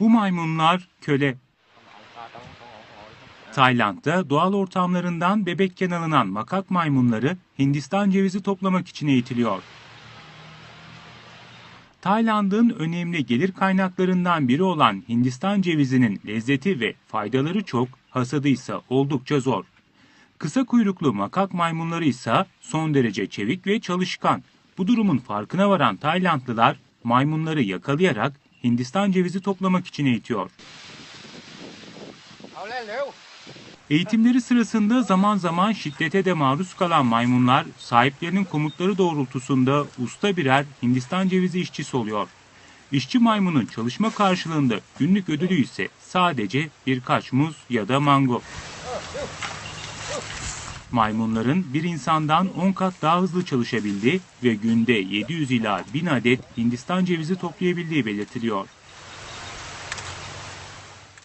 Bu maymunlar köle. Tayland'da doğal ortamlarından bebekken alınan makak maymunları Hindistan cevizi toplamak için eğitiliyor. Tayland'ın önemli gelir kaynaklarından biri olan Hindistan cevizinin lezzeti ve faydaları çok, hasadı ise oldukça zor. Kısa kuyruklu makak maymunları ise son derece çevik ve çalışkan. Bu durumun farkına varan Taylandlılar maymunları yakalayarak Hindistan cevizi toplamak için eğitiyor. Eğitimleri sırasında zaman zaman şiddete de maruz kalan maymunlar sahiplerinin komutları doğrultusunda usta birer Hindistan cevizi işçisi oluyor. İşçi maymunun çalışma karşılığında günlük ödülü ise sadece birkaç muz ya da mango. Maymunların bir insandan 10 kat daha hızlı çalışabildiği ve günde 700 ila 1000 adet Hindistan cevizi toplayabildiği belirtiliyor.